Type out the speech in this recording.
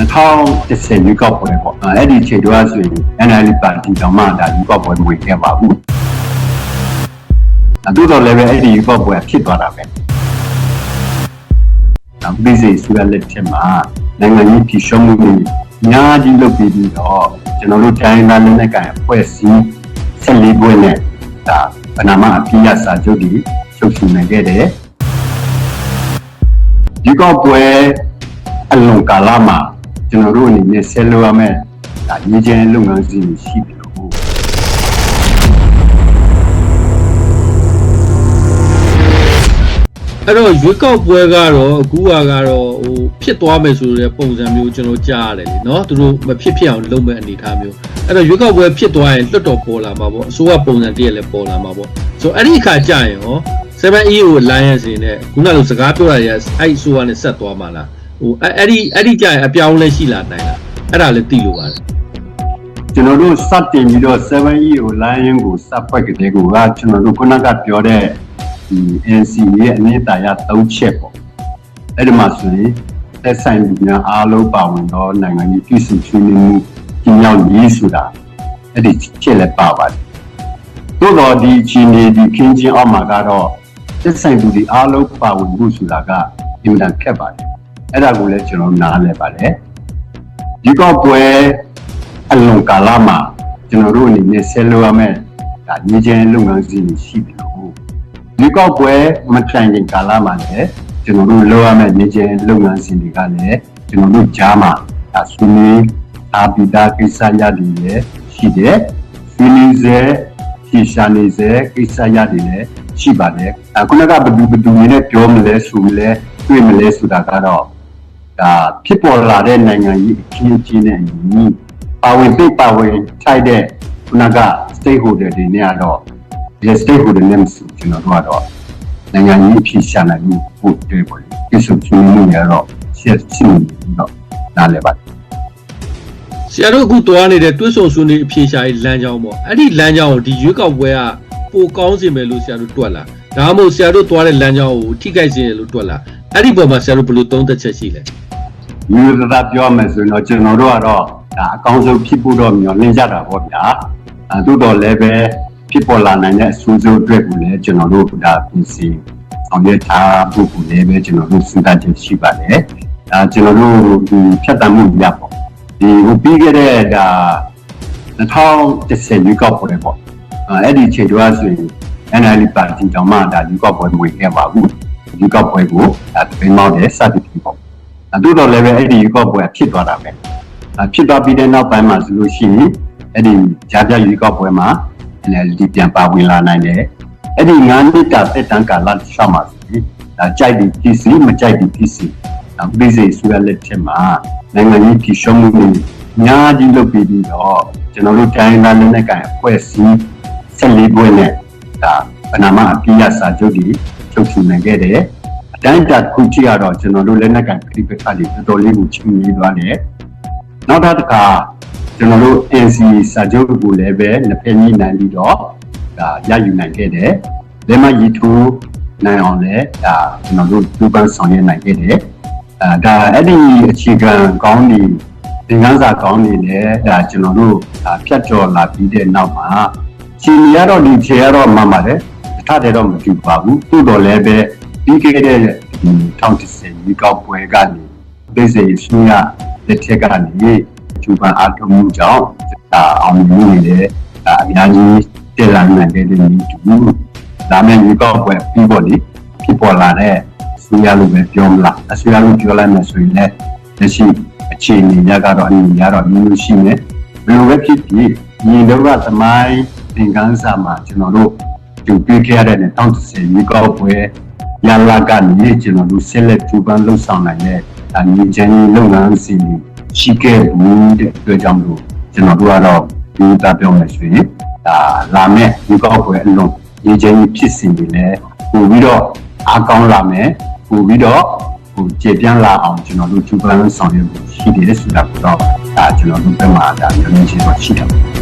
2010ရွေးကောက်ပွဲပေါ့အဲ့ဒီချိန်တော့ဆိုရင် NLD ပါတီတောင်မှဒါရွေးကောက်ပွဲမဝင်ခဲ့ပါဘူးအတူတော်လည်းပဲအဲ့ဒီရွေးကောက်ပွဲဖြစ်သွားတာပဲနောက်ပြည်စီစုရလက်ထက်မှာနိုင်ငံရေးပြည်ရှုံးမှုတွေအများကြီးလုပ်ပြီးပြီးတော့ကျွန်တော်တို့တိုင်းသားလက်နက်ကိုင်အဖွဲ့အစည်း14ပွဲနဲ့ဒါပနာမအပြည့်ရစာချုပ်တွေချုပ်ဆိုနိုင်ခဲ့တယ်ဒီကောက်ပွဲအလွန်ကာလမှာ ကျွန်တော်တို့အနေနဲ့ဆက်လုပ်ရမယ့်ဒါရည်ကျင်းလုပ်ငန်းစဉ်တွေရှိတယ်လို့အဲ့တော့ရွေးကောက်ပွဲကတော့အခုကကတော့ဟိုဖြစ်သွားမယ်ဆိုတဲ့ပုံစံမျိုးကျွန်တော်ကြားရတယ်လေနော်သူတို့မဖြစ်ဖြစ်အောင်လုပ်မဲ့အနေအထားမျိုးအဲ့တော့ရွေးကောက်ပွဲဖြစ်သွားရင်လွတ်တော်ပေါ်လာမှာပေါ့အစိုးရပုံစံတည်းလည်းပေါ်လာမှာပေါ့ဆိုအဲ့ဒီအခါကြာရင်ဟော 7EO Alliance နဲ့ခုနကလိုစကားပြောရတဲ့အဲ့အစိုးရနဲ့ဆက်သွားမှာလား ဟိုအဲ့အဲ့ဒီအဲ့ဒီကြာရင်အပြောင်းလဲရှိလာနိုင်လားအဲ့ဒါလည်းသိလို့ပါတယ်ကျွန်တော်တို့စတင်ပြီးတော့ 7EO Lion ကိုစဖွဲ့ကြတဲ့ကူကကျွန်တော်တို့ခုနကပြောတဲ့ဒီ NC ရဲ့အနှစ်သာရ၃ချက်ပေါ့အဲ့ဒီမှာဆိုရင်သက်ဆိုင်လူများအားလုံးပါဝင်တော့နိုင်ငံရေးပြည်စုချင်းမှုကြီးမြောက်ရေးဆိုတာအဲ့ဒီချက်လည်းပါပါတယ်သို့တော့ဒီချီနေဒီခင်းချင်းအောက်မှာကတော့သက်ဆိုင်လူတွေအားလုံးပါဝင်မှုဆိုတာကအင်မတန်ခက်ပါတယ် အဲ့ဒါကိုလည်းကျွန်တော်နားလည်ပါတယ်ဒီကောက်ပွဲအလွန်ကာလမှာကျွန်တော်တို့အနေနဲ့ဆက်လုပ်ရမယ့်ဒါညီချင်းလုပ်ငန်းစဉ်တွေရှိတယ်လို့ဒီကောက်ပွဲမတိုင်ခင်ကာလမှာလည်းကျွန်တော်တို့လုပ်ရမယ့်ညီချင်းလုပ်ငန်းစဉ်တွေကလည်းကျွန်တော်တို့ကြားမှာဒါဆွေးနွေးအာပိတာကိစ္စရတယ်လည်းရှိတယ်ဆွေးနွေးစေရှီရှာနေစေကိစ္စရတယ်လည်းရှိပါတယ်အခုနကဘယ်သူဘယ်သူနေနဲ့ပြောမလဲဆိုမလဲတွေ့မလဲဆိုတာကတော့ ဒါဖြစ်ပေါ်လာတဲ့နိုင်ငံကြီးအခင်းအကျင်းနဲ့အညီပါဝင်သိပါဝင်ထိုက်တဲ့ခုနက stakeholder တွေနဲ့ကတော့ဒီ stakeholder နဲ့မဆိုကျွန်တော်တို့ကတော့နိုင်ငံကြီးအဖြစ်ရှာနိုင်မှုပို့တွေ့ပေါ်လေပြစုံချင်းမှုရတော့ရှက်ရှိနေပြီးတော့နားလည်ပါတယ်ဆရာတို့အခုတွားနေတဲ့တွဲဆုံဆွေးနွေးအဖြေရှာရေးလမ်းကြောင်းပေါ့အဲ့ဒီလမ်းကြောင်းကိုဒီရွေးကောက်ပွဲကပိုကောင်းစေမယ်လို့ဆရာတို့တွက်လာဒါမှမဟုတ်ဆရာတို့တွားတဲ့လမ်းကြောင်းကိုထိခိုက်စေတယ်လို့တွက်လာ အဲ့ဒီပုံမှာဆရာတို့ဘယ်လိုသုံးသက်ချက်ရှိလဲဒီလိုသာပြောမယ်ဆိုရင်တော့ကျွန်တော်တို့ကတော့ဒါအကောင်းဆုံးဖြစ်ဖို့တော့မျှော်လင့်ကြတာပေါ့ဗျာအဲသို့တော်လည်းပဲဖြစ်ပေါ်လာနိုင်တဲ့အဆိုးဆိုးအတွက်ကိုလည်းကျွန်တော်တို့ဒါပြင်ဆင်ဆောင်ရွက်ထားဖို့ကိုလည်းပဲကျွန်တော်တို့စဉ်းစားချက်ရှိပါတယ်အဲကျွန်တော်တို့ဒီဖြတ်တမ်းမှုရပေါ့ဒီဟိုပြီးခဲ့တဲ့ဒါ2010ရွေးကောက်ပွဲပေါ့အဲအဲ့ဒီချိန်တော့ဆိုရင် NLD ပါတီတောင်မှဒါရွေးကောက်ပွဲမဝင်ခဲ့ပါဘူး ရွေးကောက်ပွဲကိုဒါတပိမောက်တဲ့စသည်ဖြင့်ပေါ့အတူတော်လည်းပဲအဲ့ဒီရွေးကောက်ပွဲဖြစ်သွားတာပဲအဖြစ်သွားပြီးတဲ့နောက်ပိုင်းမှာဆိုလို့ရှိရင်အဲ့ဒီဂျာပြရွေးကောက်ပွဲမှာ NLD ပြန်ပါဝင်လာနိုင်တယ်အဲ့ဒီ9နှစ်တာတက်တန်းကာလရှောက်မှာဆိုရင်ဒါကြိုက်ပြီးပြည်စီမကြိုက်ပြီးပြည်စီဒါပြည်စီဆိုရလက်ထက်မှာနိုင်ငံရေးပြည်ရှုံးမှုတွေအများကြီးလုပ်ပြီးပြီးတော့ကျွန်တော်တို့တိုင်းသားလက်နက်ကိုင်အဖွဲ့အစည်း14ပွဲနဲ့ဒါ ပနာမအပြည့်ရစာချုပ်တွေချုပ်ဆိုနိုင်ခဲ့တယ်အတိုင်းအတာတစ်ခုကြည့်ရတော့ကျွန်တော်တို့လက်နက်ကန်ပြိပခါတွေတော်တော်လေးကိုချင်းနေသွားတယ်။နောက်တစ်ခါကျွန်တော်တို့ NC စာချုပ်ကိုလည်းပဲနှစ်ဖက်ညှိနှိုင်းပြီးတော့ဒါရယူနိုင်ခဲ့တယ်။လက်မရည်ထိုးနိုင်အောင်လည်းဒါကျွန်တော်တို့ဒုပန်းဆောင်ရွက်နိုင်ခဲ့တယ်။အဲဒါအဲ့ဒီအခြေခံကောင်းနေသင်ခန်းစာကောင်းနေလည်းဒါကျွန်တော်တို့ဒါဖြတ်ကျော်လာပြီးတဲ့နောက်မှာရှင်ရတော့ဒီခြေရတော့မှန်ပါတယ်။ တစ်ထပ်တည်းတော့မကြည့်ပါဘူး။သို့တော်လည်းပဲပြီးခဲ့တဲ့ဒီ1010ဒီကောက်ပွဲကနေဒေစေဆွေးရလက်ထက်ကနေကျူပန်အားထုတ်မှုကြောင့်ဒါအောင်မြင်နေတယ်ဒါအများကြီးတည်လာနိုင်တဲ့ဒီတူဒါမဲ့ဒီကောက်ပွဲပြီးပေါ်လေဖြစ်ပေါ်လာတဲ့ဆွေးရလို့ပဲပြောမလားအဆွေးရလို့ပြောလိုက်မှဆိုရင်လည်းလက်ရှိအခြေအနေရကတော့အနည်းရတော့မျိုးမျိုးရှိနေဘယ်လိုပဲဖြစ်ဖြစ်ညီတို့ကသမိုင်းသင်ခန်းစာမှာကျွန်တော်တို့ ကြုံတွေ့ခဲ့ရတဲ့1010ဒီကောက်ပွဲရလာကနေကျွန်တော်တို့ဆက်လက်ကြိုးပမ်းလှုပ်ဆောင်နိုင်တဲ့အညီချမ်းရေးလုပ်ငန်းစဉ်တွေရှိခဲ့ဘူးတဲ့အတွက်ကြောင့်မလို့ကျွန်တော်တို့ကတော့ဒီတာပြောမယ်ဆိုရင်ဒါလာမယ့်ဒီကောက်ပွဲအလုံးညီချမ်းရေးဖြစ်စဉ်တွေလည်းပို့ပြီးတော့အားကောင်းလာမယ်ပို့ပြီးတော့ဟိုကျေပြန့်လာအောင်ကျွန်တော်တို့ကြိုးပမ်းဆောင်ရွက်ဖို့ရှိတယ်ဆိုတာကိုတော့ဒါကျွန်တော်တို့ဘက်မှာဒါပြောနေချင်တော့ရှိတယ်